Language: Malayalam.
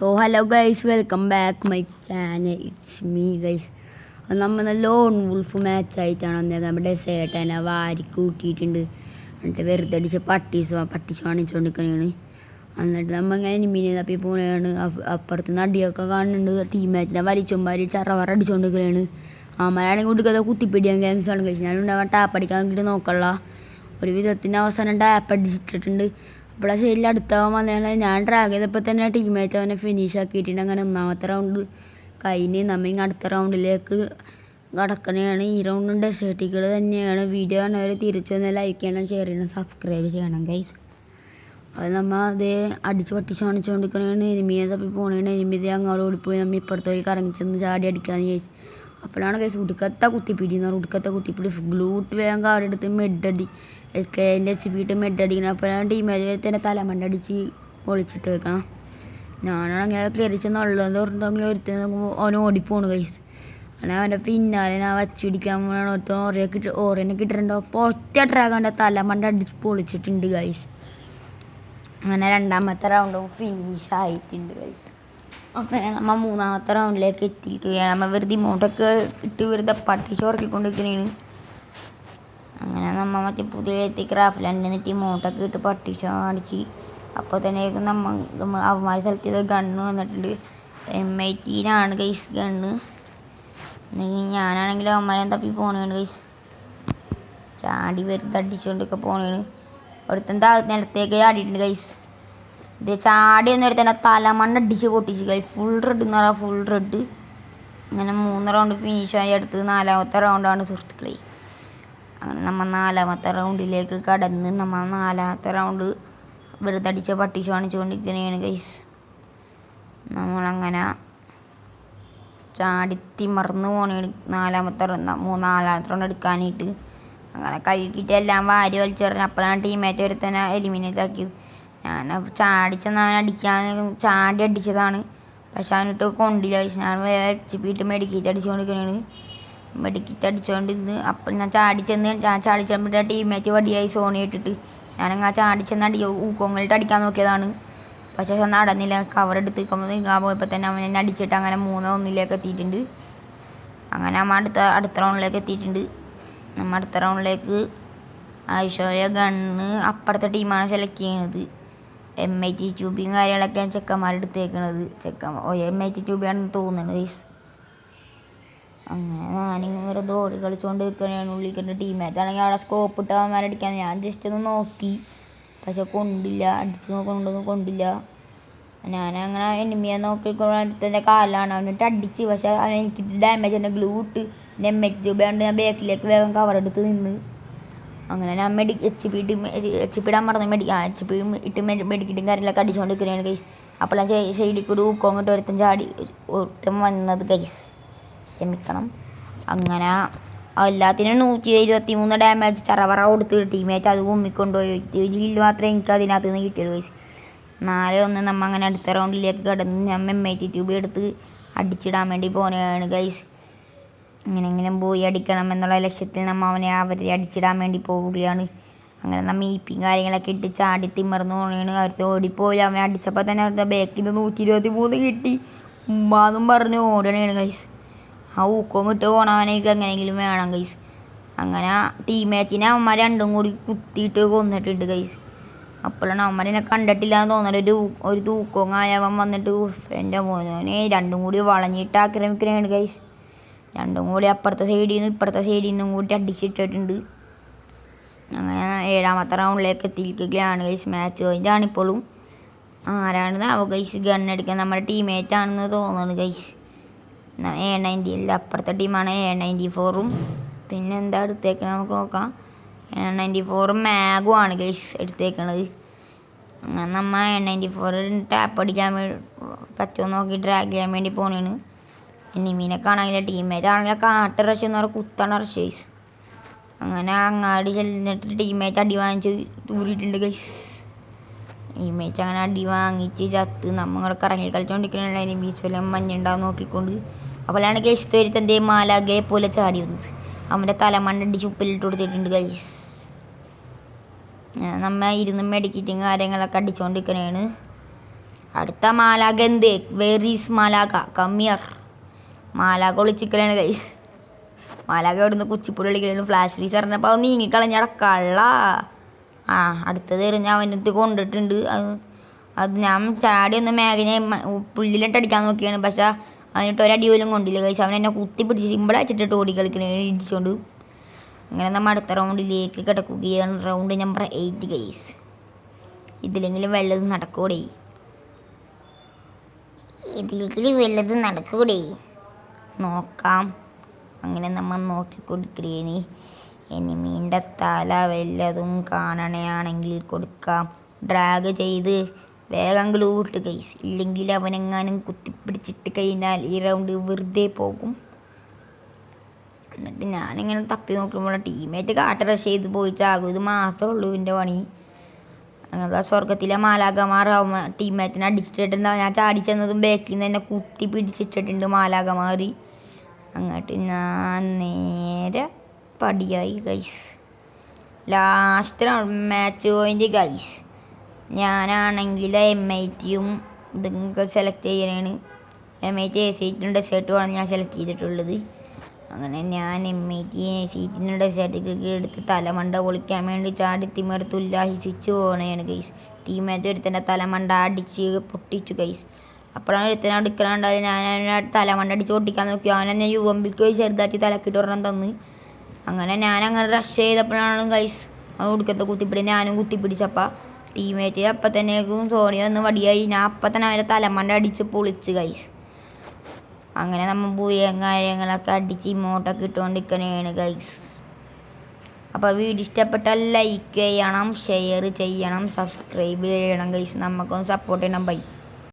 So hello guys welcome back my channel it's me guys നമ്മൾ ലോൺ വുൾഫ് മാച്ച് ആയിട്ടാണ് വന്നത് നമ്മുടെ സേട്ടനെ വാരി കൂട്ടിയിട്ടുണ്ട്. എന്നിട്ട് വെറുതെ അടിച്ച് പട്ടീസ് പട്ടിച്ച് കാണിച്ചുകൊണ്ടിരിക്കണേണ് എന്നിട്ട് നമ്മൾ ഇങ്ങനെ എനിമീനെ തപ്പി പോണെയാണ് അപ്പുറത്ത് നടിയൊക്കെ കാണുന്നുണ്ട്. ടീം മാച്ചിനെ വലിച്ചുമ്പാരി ചറവറ അടിച്ചുകൊണ്ടിരിക്കണേണ് അമ്മയാണെങ്കിൽ കൊടുക്കാതെ കുത്തിപ്പിടിയാൻ ഗാങ്സാണ് കഴിച്ചു ഞാനുണ്ടാവാൻ ടാപ്പ് അടിക്കാൻ വേണ്ടിയിട്ട് നോക്കള്ള ഒരു വിധത്തിന്റെ അവസാനം ടാപ്പ് അടിച്ചിട്ടിട്ടുണ്ട്. ആ സൈഡിൽ അടുത്താവാൻ വന്നതാണ് ഞാൻ ഡ്രാഗ് ചെയ്തപ്പോൾ തന്നെ ടീമേറ്റ് അവനെ ഫിനിഷ് ആക്കിയിട്ടുണ്ട്. അങ്ങനെ ഒന്നാമത്തെ റൗണ്ട് കഴിഞ്ഞ് നമ്മ ഇങ്ങ് അടുത്ത റൗണ്ടിലേക്ക് കടക്കണയാണ്. ഈ റൗണ്ടും ഡെസേർട്ടികൾ തന്നെയാണ്. വീഡിയോ കാണുന്നവർ തിരിച്ചു വന്ന് ലൈക്ക് ചെയ്യണം ഷെയർ ചെയ്യണം സബ്സ്ക്രൈബ് ചെയ്യണം ഗൈസ് അത് നമ്മൾ അതേ അടിച്ച് പട്ടിച്ച് കാണിച്ചുകൊണ്ടിരിക്കണതാണ് എനിമിയെ തപ്പി പോണേണ് എനിമിതി അങ്ങോട്ട് ഓടിപ്പോയി. നമ്മൾ ഇപ്പുറത്ത് പോയി കറങ്ങി ചെന്ന് ചാടി അടിക്കാന്ന് ചോദിച്ചു അപ്പോഴാണ് കേസ് ഉടുക്കത്ത കുത്തിപ്പിടി എന്ന് പറഞ്ഞാൽ ഉടുക്കത്ത കുത്തിപ്പിടി. ഗ്ലൂട്ട് വേഗം കാടെടുത്ത് മെഡടി എന്റെ എച്ച് പിട്ട് മെഡടിക്കണം അപ്പോഴാണ് ടീമേജ് തന്നെ തലമണ്ട അടിച്ച് പൊളിച്ചിട്ട് വെക്കണം ഞാനാണെങ്കിൽ കയറി ചെന്നുള്ളത് പറഞ്ഞിട്ടെങ്കിൽ ഒരുത്തി നോക്കുമ്പോൾ അവൻ ഓടിപ്പോണ് കൈസ് അങ്ങനെ അവന്റെ പിന്നാലെ ഞാൻ വച്ച് പിടിക്കാൻ പോകണം ഒരുത്തൻ ഓറിയ കിട്ട ഓറിയനെ കിട്ടിയിട്ടുണ്ടോ അപ്പോൾ ഒറ്റ ട്രാഗ് അവന്റെ തലമണ്ട അടിച്ച് പൊളിച്ചിട്ടുണ്ട് ഗൈസ് അങ്ങനെ രണ്ടാമത്തെ റൗണ്ട് ഫിനിഷ് ആയിട്ടുണ്ട് ഗൈസ് അങ്ങനെ നമ്മൾ മൂന്നാമത്തെ റൗണ്ടിലേക്ക് എത്തിയിരിക്കുകയാണ്. നമ്മൾ വെറുതെ ഇമോട്ടൊക്കെ ഇട്ട് വെറുതെ പട്ടിച്ച് ഉറക്കിക്കൊണ്ടിരിക്കുന്നതാണ് അങ്ങനെ നമ്മൾ മറ്റേ പുതിയ എത്തി ക്രാഫ്റ്റ് ലാൻഡിൽ നിന്നിട്ട് ഇമോട്ടൊക്കെ ഇട്ട് പട്ടിച്ച് കാണിച്ച്. അപ്പോൾ തന്നെ നമ്മൾ അവന്മാർ സെലക്ട് ചെയ്ത ഗണ്ണ് വന്നിട്ടുണ്ട്. എം ടിയിലാണ് ഗൈസ് ഗണ്ണ് ഞാനാണെങ്കിൽ അവന്മാരെ തപ്പി പോണേണ് കൈസ് ചാടി വെറുതെ അടിച്ചുകൊണ്ടൊക്കെ പോണേണ്. ഒരുത്തൻ താ നിലത്തേക്ക് ചാടിയിട്ടുണ്ട് ഗൈസ് ഇത് ചാടി എന്ന് ഒരുത്തന്നെ തലമണ്ണ അടിച്ച് പൊട്ടിച്ച്. കൈ ഫുൾ റെഡ് എന്ന് പറയാം ഫുൾ റെഡ് അങ്ങനെ മൂന്ന് റൗണ്ട് ഫിനിഷായി അടുത്ത് നാലാമത്തെ റൗണ്ടാണ് സുഹൃത്തുക്കളെ. അങ്ങനെ നമ്മൾ നാലാമത്തെ റൗണ്ടിലേക്ക് കടന്ന് നമ്മൾ നാലാമത്തെ റൗണ്ട് വെറുതെ അടിച്ച പട്ടിച്ച് കാണിച്ചുകൊണ്ടിരിക്കുന്നതാണ് ഗൈസ് നമ്മളങ്ങനെ ചാടിത്തി മറന്നു പോണ നാലാമത്തെ റൗണ്ട് മൂന്നാലാമത്തെ റൗണ്ട് എടുക്കാനായിട്ട്. അങ്ങനെ കഴുകിയിട്ട് എല്ലാം വാരി വലിച്ചെറിഞ്ഞ് അപ്പോഴാണ് ടീമേറ്റ് ഒരുത്തനെ എലിമിനേറ്റ് ആക്കിയത്. ഞാൻ ചാടിച്ചെന്ന് അവൻ അടിക്കാൻ ചാടി അടിച്ചതാണ്. പക്ഷെ അവനിട്ട് കൊണ്ടില്ല. ഞാൻ വേറെ എച്ച് പി ഇട്ട് മെഡിക്കേറ്റ് അടിച്ചുകൊണ്ടിരിക്കണേണ് മെഡിക്കേറ്റ് അടിച്ചുകൊണ്ട് ഇന്ന് അപ്പം ഞാൻ ചാടിച്ചെന്ന് ഞാൻ ചാടിച്ചപ്പോഴത്തെ ടീമേറ്റ് വടിയായി സോണി ഇട്ടിട്ട്. ഞാനങ്ങ് ആ ചാടിച്ചെന്ന് അടി ഊക്കോങ്ങളിട്ട് അടിക്കാൻ നോക്കിയതാണ്. പക്ഷേ നടന്നില്ല. കവർ എടുത്ത് നിൽക്കാൻ പോയപ്പോൾ തന്നെ അവൻ എന്നെ അടിച്ചിട്ട് അങ്ങനെ മൂന്നോ ഒന്നിലേക്ക് എത്തിയിട്ടുണ്ട്. അങ്ങനെ നമ്മൾ അടുത്ത അടുത്ത റൗണ്ടിലേക്ക് എത്തിയിട്ടുണ്ട്. നമ്മൾ അടുത്ത റൗണ്ടിലേക്ക് ആയിഷോയ ഗണ്ണ് അപ്പുറത്തെ ടീമാണ് സെലക്ട് ചെയ്യണത്. എം ഐ ടി ട്യൂബിയും കാര്യങ്ങളൊക്കെയാണ് ചെക്കന്മാരെടുത്തേക്കണത്. ചെക്കന്മാർ ഓ എം ഐ ടി ട്യൂബിയാണെന്ന് തോന്നുന്നത് അങ്ങനെ ഞാനിങ്ങനെ വെറുതെ ഓടി കളിച്ചുകൊണ്ട് നിൽക്കുകയാണ് ഉള്ളിൽ കണ്ട ടീമേറ്റാണെങ്കിൽ അവിടെ സ്കോപ്പ് ഇട്ട് അവന്മാരടിക്കാൻ ഞാൻ ജസ്റ്റ് ഒന്ന് നോക്കി. പക്ഷെ കൊണ്ടില്ല. അടിച്ച് നോക്കൊണ്ടൊന്നും കൊണ്ടില്ല. ഞാനങ്ങനെ എനിമിയെ നോക്കിക്കൊണ്ട് അടുത്തതിന്റെ കാലാണ്. അവനിട്ട് അടിച്ച്. പക്ഷെ അവൻ എനിക്ക് ഡാമേജ് എന്റെ ഗ്ലൂ ഇട്ട്. എന്റെ എം എച്ച് ട്യൂബ് ഞാൻ ബാക്കിലേക്ക് വേഗം കവറെടുത്ത് നിന്ന്. അങ്ങനെ ഞാൻ മെഡി എച്ച് പി ഇട്ട് എച്ച് പി ഇടാൻ മറന്നു. മെഡി ആ എച്ച് പി ഇട്ട് മെഡിക്കിട്ടും കാര്യങ്ങളൊക്കെ അടിച്ചുകൊണ്ടിരിക്കുകയാണ് ഗൈസ് അപ്പോൾ ഞാൻ ഒരു ഊക്കോങ്ങിട്ട് ഒരുത്തൻ ചാടി ഒരുത്തൻ വന്നത് ഗൈസ് ക്ഷമിക്കണം. അങ്ങനെ എല്ലാത്തിനും നൂറ്റി ഇരുപത്തി മൂന്ന് ഡാമേജ് ചറവറ കൊടുത്ത് ടീമേറ്റ് അത് കുമ്മിക്കൊണ്ടുപോയി ജില്ല മാത്രമേ എനിക്ക് അതിനകത്ത് നിന്ന് കിട്ടിയുള്ളൂ ഗൈസ് നാല് ഒന്ന് നമ്മൾ അങ്ങനെ അടുത്ത റൗണ്ടിലേക്ക് കിടന്ന് ഞാൻ എം ഐ ടി ട്യൂബ് എടുത്ത് അടിച്ചിടാൻ വേണ്ടി പോകുന്നതാണ് ഗൈസ് എങ്ങനെയെങ്കിലും പോയി അടിക്കണം എന്നുള്ള ലക്ഷ്യത്തിൽ നമ്മൾ അവനെ അവരെ അടിച്ചിടാൻ വേണ്ടി പോവുകയാണ്. അങ്ങനെ നമ്മൾ ഈപ്പിയും കാര്യങ്ങളൊക്കെ ഇട്ട് ചാടി തിമർന്നു പോകണേണ് അവർക്ക് ഓടിപ്പോയി. അവനെ അടിച്ചപ്പോൾ തന്നെ അവരുടെ ബാക്കിൽ നിന്ന് നൂറ്റി ഇരുപത്തി മൂന്ന് കിട്ടി. ഉമ്മാന്നും പറഞ്ഞ് ഓടണേണ് ഗൈസ് ആ ഊക്കം ഇട്ട് അവനേക്ക് എങ്ങനെയെങ്കിലും വേണം ഗൈസ് അങ്ങനെ ടീമേറ്റിനെ അവന്മാർ രണ്ടും കൂടി കുത്തിയിട്ട് കൊന്നിട്ടുണ്ട് ഗൈസ് അപ്പോഴാണ് അവന്മാരെന്നെ കണ്ടിട്ടില്ല എന്ന് തോന്നുന്നത് ഒരു ഒരു തൂക്കവും ആയവൻ വന്നിട്ട് എന്റെ മോനെ രണ്ടും കൂടി വളഞ്ഞിട്ട് ആക്രമിക്കണേണ് ഗൈസ് രണ്ടും കൂടി അപ്പുറത്തെ സൈഡിൽ നിന്ന് ഇപ്പുറത്തെ സൈഡിൽ നിന്നും കൂടി അടിച്ചിട്ടിട്ടുണ്ട്. അങ്ങനെ ഏഴാമത്തെ റൗണ്ടിലേക്ക് എത്തിയിരിക്കുകയാണ് ഗൈസ് മാച്ച് കഴിഞ്ഞാണ് ഇപ്പോഴും. ആരാണ് അവ ഗൈസ് എടുക്കാൻ നമ്മുടെ ടീമേറ്റ് ആണെന്ന് തോന്നുന്നു ഗൈസ് എ നയന്റി അല്ല അപ്പുറത്തെ ടീമാണ് എ നയന്റി ഫോറും പിന്നെ എന്താ എടുത്തേക്കണത് നമുക്ക് നോക്കാം. എ നയന്റി ഫോറും മാഗും ആണ് ഗൈസ് എടുത്തേക്കണത്. അങ്ങനെ നമ്മൾ എ നയന്റി ഫോർ ടാപ്പ് അടിക്കാൻ പറ്റുമോ നോക്കി ഡ്രാഗ് ചെയ്യാൻ വേണ്ടി പോണേണ്. എനിമീനൊക്കെ ആണെങ്കിൽ ടീമേറ്റ് ആണെങ്കിൽ കാട്ട് റഷ് എന്ന് പറഞ്ഞാൽ കുത്തണ റഷ് ഗൈസ് അങ്ങനെ അങ്ങാടി ചെല്ലിട്ട് ടീമേറ്റ് അടി വാങ്ങിച്ച് തൂരിയിട്ടുണ്ട് ഗൈസ് ടീമേറ്റ് അങ്ങനെ അടി വാങ്ങിച്ച് ചത്ത് നമ്മൾ കറങ്ങി കളിച്ചുകൊണ്ടിരിക്കണ എനിമീസ് വല്ല മഞ്ഞുണ്ടാവും നോക്കിക്കൊണ്ട്. അപ്പോഴാണ് ഗൈസ് തരുത്തന്റെ മാലാഗയെ പോലെ ചാടി വന്നത്. അവന്റെ തലമണ്ണടിച്ച് ഉപ്പിലിട്ട് കൊടുത്തിട്ടുണ്ട് ഗൈസ് നമ്മ ഇരുന്ന് മെഡിക്കറ്റും കാര്യങ്ങളൊക്കെ അടിച്ചുകൊണ്ടിരിക്കണേണ് അടുത്ത മാലാഗ എന്ത്? വെറീസ് മാലാഗ കമ്മിയർ മാലാക ചിക്കലാണ് കൈ. മാലാക ഇവിടുന്ന് കുച്ചിപ്പുള്ളി കളിക്കലും ഫ്ലാഷ് ഫ്രീസ് പറഞ്ഞപ്പോൾ അത് നീങ്ങിക്കളഞ്ഞട കള്ള. ആ അടുത്തത് എറിഞ്ഞ അവനത്ത് കൊണ്ടിട്ടുണ്ട്. അത് അത് ഞാൻ ചാടി ഒന്ന് മേഘനെ പുള്ളിലിട്ട് അടിക്കാൻ നോക്കിയാണ്. പക്ഷെ അവനിട്ട് ഒരടി പോലും കൊണ്ടില്ല കഴിച്ചു അവൻ എന്നെ കുത്തി പിടിച്ച് സിമ്പിളാച്ചിട്ട് ഓടി കളിക്കണേ ഇടിച്ചുകൊണ്ട് അങ്ങനെ നമ്മൾ അടുത്ത റൗണ്ടിലേക്ക് കിടക്കുകയാണ്. റൗണ്ട് നമ്പർ എയ്റ്റ് കേസ് ഇതിലെങ്കിലും വെള്ളത് നടക്കൂടെ? ഇതിലെങ്കിലും വെള്ളത് നടക്കൂടെ? നോക്കാം. അങ്ങനെ നമ്മൾ നോക്കിക്കൊടുക്കലേനി ഇനി മീന്റെ തല വല്ലതും കാണണയാണെങ്കിൽ കൊടുക്കാം. ഡ്രാഗ് ചെയ്ത് വേഗം ഗ്ലൂ ഇട്ട് കൈസ് ഇല്ലെങ്കിൽ അവനെങ്ങാനും കുത്തിപ്പിടിച്ചിട്ട് കഴിഞ്ഞാൽ ഈ റൗണ്ട് വെറുതെ പോകും. എന്നിട്ട് ഞാനിങ്ങനെ തപ്പി നോക്കുമ്പോൾ ടീമേറ്റ് കാട്ട് റഷ് ചെയ്ത് പോയിട്ടാകും ഇത് മാത്രമേ ഉള്ളൂ ഇതിന്റെ പണി. അങ്ങനെ സ്വർഗത്തിലെ മാലാകമാർ ടീമേറ്റിനെ അടിച്ചിട്ടുണ്ടാവും ഞാൻ ചാടി ചെന്നതും ബാക്കിൽ നിന്ന് തന്നെ കുത്തി പിടിച്ചിട്ടിട്ടുണ്ട് മാലാകമാർ അങ്ങോട്ട് ഞാൻ നേരെ പടിയായി ഗൈസ് ലാസ്റ്റിലാണ് മാച്ച് പോയിന്റ് ഗൈസ് ഞാനാണെങ്കിൽ എം ഐ ടിയും ഇതൊക്കെ സെലക്ട് ചെയ്യാനാണ് എം ഐ ടി സീറ്റിന്റെ ഡെസേർട്ട് ആണ് ഞാൻ സെലക്ട് ചെയ്തിട്ടുള്ളത്. അങ്ങനെ ഞാൻ എം ഐ ടി സീറ്റിന്റെ ഡെസേർട്ട് എടുത്ത് തലമണ്ട പൊളിക്കാൻ വേണ്ടി ചാടി തിമർത്ത് ഉല്ലാസിച്ച് പോകണേണ് ഗൈസ് ടീമേറ്റ് ഒരുത്തന്റെ തലമണ്ട അടിച്ച് പൊട്ടിച്ചു ഗൈസ് അപ്പോഴാണ് ഒരുത്തനെ അടുക്കലുണ്ടായത് ഞാൻ അവനെ തലമണ്ട അടിച്ച് പൊട്ടിക്കാൻ നോക്കി. അവൻ എന്നെ യു എം ബിക്ക് പോയി ചെറുതാക്കി തലക്കിട്ട് ഒരെണ്ണം തന്ന്. അങ്ങനെ ഞാൻ അങ്ങനെ റഷ് ചെയ്തപ്പോഴാണ് ഗൈസ് അവൻ ഉടുക്കത്തെ കുത്തിപ്പിടി ഞാനും കുത്തിപ്പിടിച്ചപ്പോൾ ടീമേറ്റ് അപ്പം തന്നെയും സോണി വന്ന് വടിയായി. ഞാൻ അപ്പം തന്നെ അവന്റെ തലമണ്ട അടിച്ച് പൊളിച്ച് ഗൈസ് അങ്ങനെ നമ്മൾ കാര്യങ്ങളൊക്കെ അടിച്ച് ഇമോട്ടൊക്കെ ഇട്ടുകൊണ്ടിരിക്കണേണ് ഗൈസ് അപ്പോൾ വീഡിയോ ഇഷ്ടപ്പെട്ടാൽ ലൈക്ക് ചെയ്യണം ഷെയർ ചെയ്യണം സബ്സ്ക്രൈബ് ചെയ്യണം ഗൈസ് നമുക്കൊന്ന് സപ്പോർട്ട് ചെയ്യണം ബൈ